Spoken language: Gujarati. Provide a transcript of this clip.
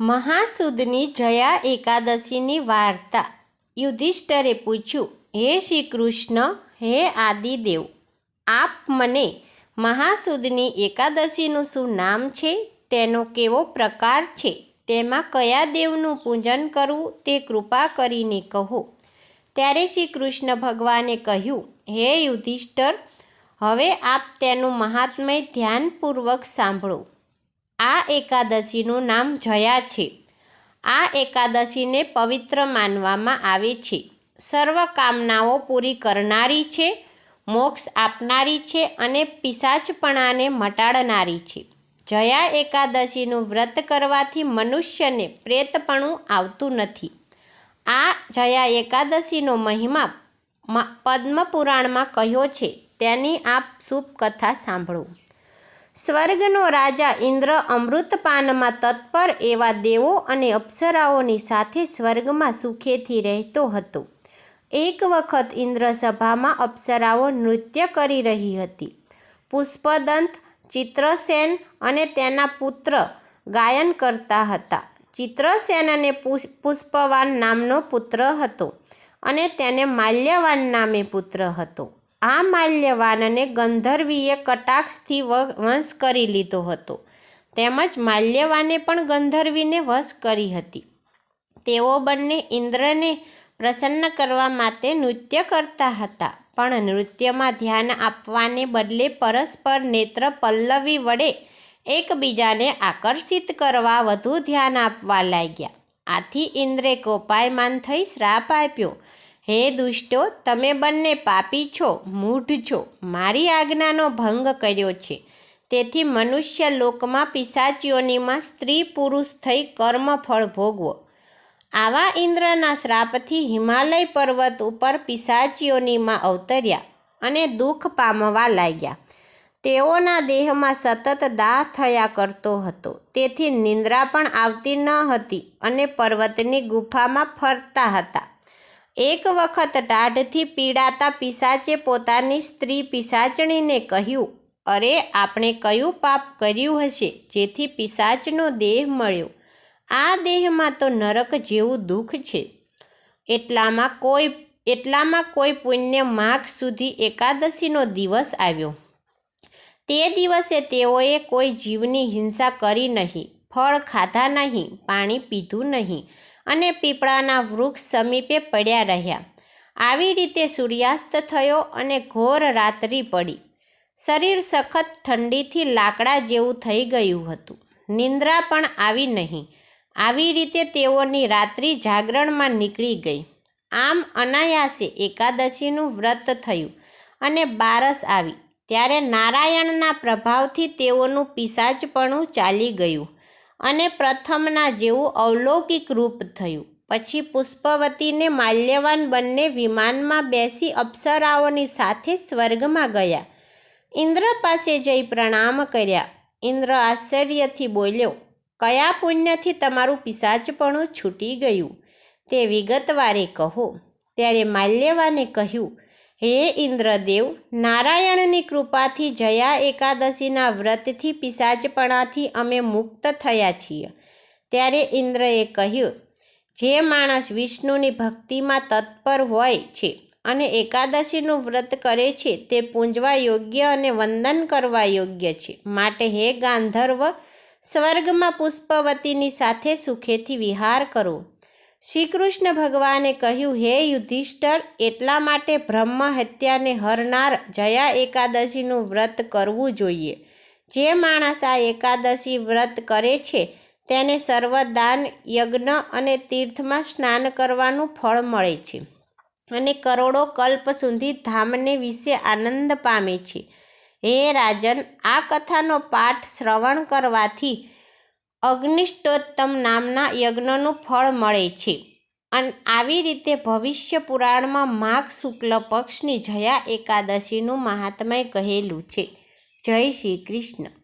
મહાસુદની જયા એકાદશીની વાર્તા. યુધિષ્ઠરે પૂછ્યું, હે શ્રી કૃષ્ણ હે આદિદેવ, આપ મને મહાસુદની એકાદશીનું શું નામ છે? તેનો કેવો પ્રકાર છે? તેમાં કયા દેવનું પૂજન કરવું તે કૃપા કરીને કહો. ત્યારે શ્રી કૃષ્ણ ભગવાને કહ્યું, હે યુધિષ્ઠર, હવે આપ તેનું મહાત્મય ધ્યાનપૂર્વક સાંભળો. આ એકાદશીનું નામ જયા છે. આ એકાદશીને પવિત્ર માનવામાં આવે છે. સર્વ કામનાઓ પૂરી કરનારી છે, મોક્ષ આપનારી છે અને પિશાચપણાને મટાડનારી છે. જયા એકાદશીનું વ્રત કરવાથી મનુષ્યને પ્રેતપણું આવતું નથી. આ જયા એકાદશીનો મહિમા પદ્મપુરાણમાં કહ્યો છે. તેની આપ શુભ કથા સાંભળો. સ્વર્ગનો રાજા ઇન્દ્ર અમૃતપાનમાં તત્પર એવા દેવો અને અપ્સરાઓની સાથે સ્વર્ગમાં સુખેથી રહેતો હતો. એક વખત ઇન્દ્ર સભામાં અપ્સરાઓ નૃત્ય કરી રહી હતી. પુષ્પદંત, ચિત્રસેન અને તેના પુત્ર ગાયન કરતા હતા. ચિત્રસેન અને પુષ્પવાન નામનો પુત્ર હતો અને તેને માલ્યવાન નામે પુત્ર હતો. આ માલ્યવાનને ગંધર્વીએ કટાક્ષથી વંશ કરી લીધો હતો. તેમજ માલ્યવાને પણ ગંધર્વીને વશ કરી હતી. તેઓ બંને ઇન્દ્રને પ્રસન્ન કરવા માટે નૃત્ય કરતા હતા, પણ નૃત્યમાં ધ્યાન આપવાને બદલે પરસ્પર નેત્ર પલ્લવી વડે એકબીજાને આકર્ષિત કરવા વધુ ધ્યાન આપવા લાગ્યા. આથી ઇન્દ્રે કોપાયમાન થઈ શ્રાપ આપ્યો. હે દુષ્ટો, તમે બંને પાપી છો, મૂઢ છો. મારી આજ્ઞાનો ભંગ કર્યો છે. તેથી મનુષ્ય લોકમાં પિશાચીઓનીમાં સ્ત્રી પુરુષ થઈ કર્મફળ ભોગવો. આવા ઇન્દ્રના શ્રાપથી હિમાલય પર્વત ઉપર પિશાચીઓનીમાં અવતર્યા અને દુઃખ પામવા લાગ્યા. તેઓના દેહમાં સતત દાહ થયા કરતો હતો. તેથી નિંદ્રા પણ આવતી ન હતી અને પર્વતની ગુફામાં ફરતા હતા. એક વખત ટાઢથી પીડાતા પિશાચે પોતાની સ્ત્રી પિશાચણીને કહ્યું, અરે, આપણે કયું પાપ કર્યું હશે જેથી પિશાચનો દેહ મળ્યો? આ દેહમાં તો નરક જેવું દુઃખ છે. એટલામાં કોઈ એટલામાં કોઈ પુણ્ય માઘ સુધી એકાદશીનો દિવસ આવ્યો. તે દિવસે તેઓએ કોઈ જીવની હિંસા કરી નહીં, ફળ ખાધા નહીં, પાણી પીધું નહીં અને પીપળાના વૃક્ષ સમીપે પડ્યા રહ્યા. આવી રીતે સૂર્યાસ્ત થયો અને ઘોર રાત્રિ પડી. શરીર સખત ઠંડીથી લાકડા જેવું થઈ ગયું હતું. નિંદ્રા પણ આવી નહીં. આવી રીતે તેઓની રાત્રિ જાગરણમાં નીકળી ગઈ. આમ અનાયાસે એકાદશીનું વ્રત થયું અને બારસ આવી. ત્યારે નારાયણના પ્રભાવથી તેઓનું પિશાચપણું ચાલી ગયું. અને પ્રથમના જેવું અવલૌકિક રૂપ થયું. પછી પુષ્પવતીને માલ્યવાન બંને વિમાનમાં બેસી અપ્સરાઓની સાથે સ્વર્ગમાં ગયા. ઇન્દ્ર પાસે જઈ પ્રણામ કર્યા. ઇન્દ્ર આશ્ચર્યથી બોલ્યો, કયા પુણ્યથી તમારું પિશાચપણું છૂટી ગયું? તે વિગતવારે કહો. ત્યારે માલ્યવાને કહ્યું હે ઇન્દ્રદેવ, નારાયણની કૃપાથી જયા એકાદશીના વ્રતથી પિશાચપણાથી અમે મુક્ત થયા છીએ. ત્યારે ઇન્દ્રએ કહ્યું, જે માણસ વિષ્ણુની ભક્તિમાં તત્પર હોય છે અને એકાદશીનું વ્રત કરે છે, તે પૂંજવા યોગ્ય અને વંદન કરવા યોગ્ય છે. માટે હે ગાંધર્વ, સ્વર્ગમાં પુષ્પવતીની સાથે સુખેથી વિહાર કરો. શ્રી કૃષ્ણ ભગવાને કહ્યું, હે યુધિષ્ઠર, એટલા માટે બ્રહ્મ હત્યાને હરનાર જયા એકાદશીનું વ્રત કરવું જોઈએ. જે માણસ આ એકાદશી વ્રત કરે છે, તેને સર્વદાન, યજ્ઞ અને તીર્થમાં સ્નાન કરવાનું ફળ મળે છે અને કરોડો કલ્પ સુધી ધામને વિશે આનંદ પામે છે. હે રાજન, આ કથાનો પાઠ શ્રવણ કરવાથી અગ્નિષ્ટોત્તમ નામના યજ્ઞનું ફળ મળે છે. અને આવી રીતે ભવિષ્ય પુરાણમાં માઘ શુક્લ પક્ષની જયા એકાદશીનું મહાત્મય કહેલું છે. જય શ્રી કૃષ્ણ.